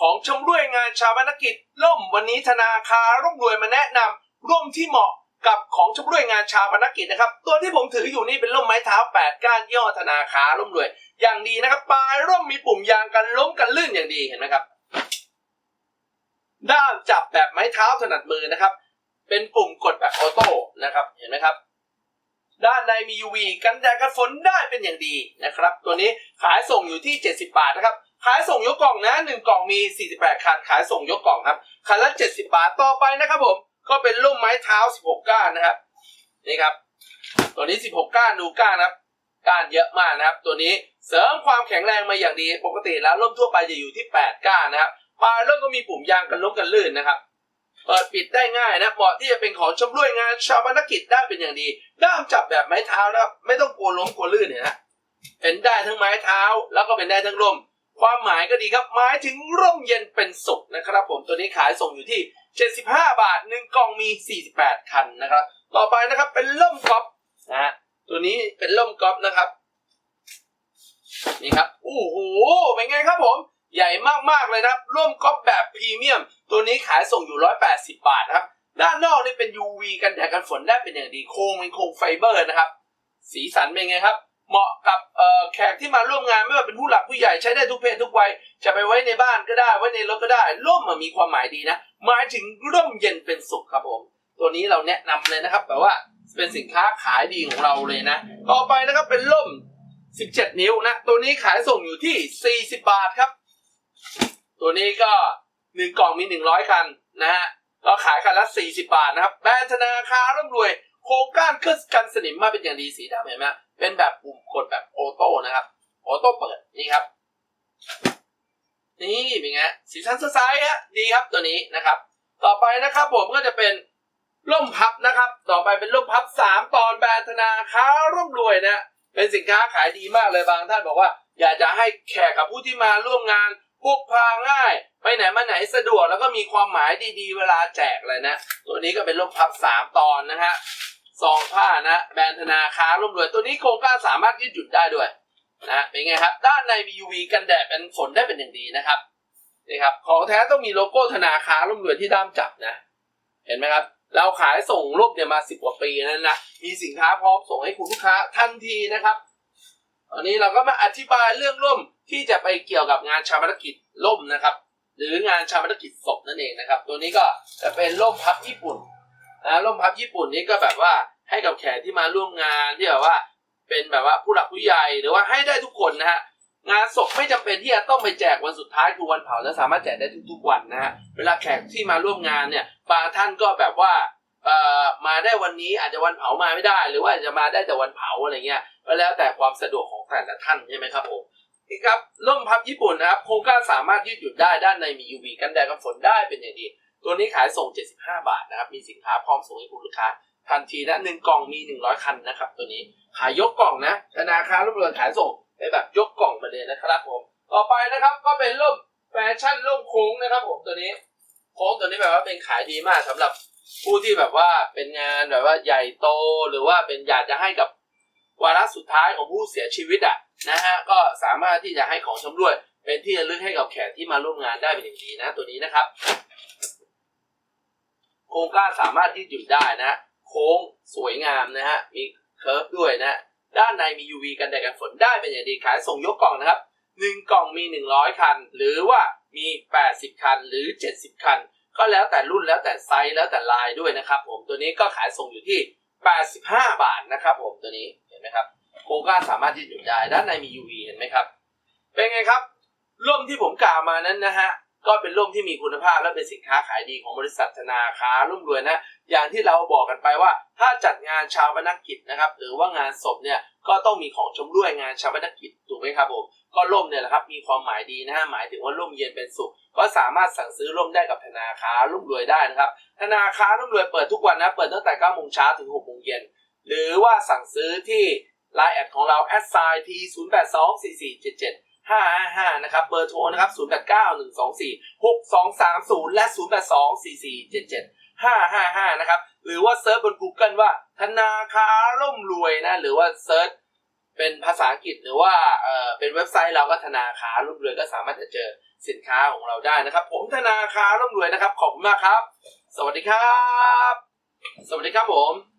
ของชำร่วยงานชาวนกิจ ล่มวันนี้ธนาคารร่มรวยมาแนะนำร่มที่เหมาะกับของชำร่วยงานชาวนกิจนะครับ ตัวที่ผมถืออยู่นี่เป็นร่มไม้เท้า8ก้านย่อธนาคารร่มรวย อย่างดีนะครับปลายร่มมีปุ่มยางกันล้มกันลื่นอย่างดีเห็นไหมครับ ด้ามจับแบบไม้เท้าถนัดมือนะครับ เป็นปุ่มกดแบบออโต้นะครับเห็นไหมครับด้านในมี UV กันแดดกันฝนได้เป็นอย่างดีนะครับ ตัวนี้ขายส่งอยู่ที่ 70 บาทนะครับ ขายส่งยกกล่องนะ1กล่องมี 48 คันขายส่งยกกล่องครับ คันละ 70 บาทต่อไปนะครับผม ก็เป็นร่มไม้เท้า 16 ก้านนะครับ นี่ครับ ตัวนี้ 16 ก้านดูก้านครับก้านเยอะมากนะครับ ตัวนี้เสริมความแข็งแรงมาอย่างดีปกติแล้วร่มทั่วไปจะอยู่ที่ 8 ก้านนะครับปลายร่มก็มีปุ่มยางกันล้มกันลื่นนะครับเปิดปิดได้ง่ายนะเหมาะที่จะเป็นของชมร่วยงานชาวบรรกิจได้เป็นอย่างดี ด้ามจับแบบไม้เท้านะครับ ไม่ต้องกลัวล้มกลัวลื่นเนี่ยนะเป็นได้ทั้งไม้เท้าแล้วก็เป็นได้ทั้งร่ม ความหมายก็ดีครับหมายถึงร่มเย็นเป็นสุขนะครับ ผมตัวนี้ขายส่งอยู่ที่ 75 บาทหนึ่งกล่องมี 48 คันนะครับ ต่อไปนะครับเป็นร่มก๊อฟนะฮะตัวนี้เป็นร่มก๊อฟนะครับนี่ครับโอ้โหเป็นไงครับผม ใหญ่มากๆเลยนะครับร่มก๊อฟแบบพรีเมียม ตัวนี้ขายส่งอยู่ 180 บาทนะครับด้านนอกนี่เป็น UV กันแดดกันฝนได้เป็นอย่างดีโครงเป็นโครงไฟเบอร์นะครับ สีสันเป็นไงครับ เหมาะกับแขกที่มาร่วมงานไม่ว่าเป็นผู้หลักผู้ใหญ่ใช้ได้ทุกเพศทุกวัยจะไปไว้ในบ้านก็ได้ ไว้ในรถก็ได้ ร่มมันมีความหมายดีนะหมายถึงร่มเย็นเป็นสุขครับผม ตัวนี้เราแนะนำเลยนะครับแบบว่าเป็นสินค้าขายดีของเราเลยนะ ต่อไปนะครับเป็นร่ม 17 นิ้วนะ ตัวนี้ขายส่งอยู่ที่ 40 บาทครับ ตัวนี้ก็หนึ่งกล่องมี 100 คันนะฮะก็ขายคันละ 40 บาทนะครับ แบรนด์ธนาคารร่ำรวย โครงก้านเครื่องกันสนิมมาเป็นอย่างดีสีดำเห็นไหม เป็นแบบปุ่มกดแบบออโต้นะครับออโต้เปิดนี่ครับ นี่เป็นไงสีสันสดใสฮะดีครับตัวนี้นะครับ ต่อไปนะครับผมก็จะเป็นร่มพับนะครับ ต่อไปเป็นร่มพับ 3 ตอนแบรนด์ธนาค้ารร่ำรวยนะเป็นสินค้าขายดีมากเลยบางท่านบอกว่า อยากจะให้แขกกับผู้ที่มาร่วมงานพกพาง่าย ไปไหนมาไหนสะดวกแล้วก็มีความหมายดีๆ เวลาแจกเลยนะ ตัวนี้ก็เป็นร่มพับ 3 ตอนนะฮะ ซองผ้านะแบรนด์ธนาคารร่วมรวยตัวนี้โครงการสามารถยืดหยุ่นได้ด้วยนะเป็นไงครับ ด้านในมี UV กันแดดเป็นฝนได้เป็นอย่างดีนะครับนี่ครับของแท้ต้องมีโลโก้ธนาคารร่วมรวยที่ด้ามจับนะ เห็นไหมครับ เราขายส่งรูปเนี่ยมาสิบกว่าปีแล้วนะมีสินค้าพร้อมส่งให้คุณลูกค้าทันทีนะครับตอนนี้เราก็มาอธิบายเรื่องร่มที่จะไปเกี่ยวกับงานชาปนกิจร่มนะครับ หรืองานชาปนกิจศพนั่นเองนะครับ ตัวนี้ก็จะเป็นร่มพับญี่ปุ่น นะร่มพับญี่ปุ่นนี้ก็แบบว่าให้กับแขกที่มาร่วมงานที่แบบว่า เป็นแบบว่าผู้หลักผู้ใหญ่หรือว่าให้ได้ทุกคนนะฮะงานศพไม่จำเป็นที่จะต้องไปแจกวันสุดท้ายคือวันเผาและสามารถแจกได้ทุกๆวันนะฮะเวลาแขกที่มาร่วมงานเนี่ยบางท่านก็แบบว่าเอ่อมาได้วันนี้อาจจะวันเผามาไม่ได้ หรือว่าอาจจะมาได้แต่วันเผาอะไรเงี้ยก็แล้วแต่ความสะดวกของแต่ละท่านใช่ไหมครับผมนี่ครับร่มพับญี่ปุ่นนะครับโครงการสามารถยืดหยุ่นได้ด้านในมี UV กันแดดกันฝนได้เป็นอย่างดี ตัวนี้ขายส่ง 75 บาทนะครับ มีสินค้าพร้อมส่งให้คุณลูกค้า ทันทีนะหนึ่งกล่องมี 100 คันนะครับ ตัวนี้ขายยกกล่องนะธนาคารร่วมรวยขายส่งเป็นแบบยกกล่องมาเลยนะครับผม ต่อไปนะครับก็เป็นร่มแฟชั่นร่มโค้งนะครับผมตัวนี้โค้งตัวนี้แบบว่าเป็นขายดีมากสำหรับผู้ที่แบบว่าเป็นงานแบบว่าใหญ่โตหรือว่าเป็นอยากจะให้กับวาระสุดท้ายของผู้เสียชีวิตอะนะฮะก็สามารถที่จะให้ของชำรวย เป็นที่ระลึกให้กับแขกที่มาร่วมงานได้เป็นอย่างดีนะตัวนี้นะครับ โครงก้านสามารถยืดหยุ่นได้นะ โค้งสวยงามนะฮะ มีเคิร์ฟด้วยนะ ด้านในมี UV กันแดดกันฝนได้เป็นอย่างดีขายส่งยกกล่องนะครับหนึ่งกล่องมี 100 คัน หรือว่ามี 80 คันหรือ 70 คัน ก็แล้วแต่รุ่นแล้วแต่ไซส์แล้วแต่ลายด้วยนะครับ ผมตัวนี้ก็ขายส่งอยู่ที่ 85 บาทนะครับผมตัวนี้เห็นไหมครับโครงก้านสามารถยืดหยุ่นได้ด้านในมี UV เห็นไหมครับ เป็นไงครับร่มที่ผมกล่าวมานั้นนะฮะ ก็เป็นร่มที่มีคุณภาพและเป็นสินค้าขายดีของบริษัทธนาคารร่มรวยนะ อย่างที่เราบอกกันไปว่า ถ้าจัดงานชาวบรรณกิจนะครับ หรือว่างานศพเนี่ยก็ต้องมีของชมร่วยงานชาวบรรณกิจถูกไหมครับผมก็ร่มเนี่ยแหละครับมีความหมายดีนะฮะหมายถึงว่าร่มเย็นเป็นสุข ก็สามารถสั่งซื้อร่มได้กับธนาคารร่มรวยได้นะครับ ธนาคารร่มรวยเปิดทุกวันนะเปิดตั้งแต่9โมงเช้าถึง6โมงเย็นหรือว่าสั่งซื้อที่ไลน์แอดของเราแอดไซน์ที0 8 2 4 4 7 7 555นะครับเบอร์โทรนะครับ089124 6230 และ 082447 555 นะครับ หรือว่าเซิร์ชบน Google ว่าธนาคารร่มรวยนะ หรือว่าเซิร์ชเป็นภาษาอังกฤษหรือว่าเอ่อเป็นเว็บไซต์เราก็ธนาคารร่มรวยก็สามารถจะเจอสินค้าของเราได้นะครับ ผมธนาคารร่ำรวยนะครับ ขอบคุณมากครับ สวัสดีครับ สวัสดีครับผม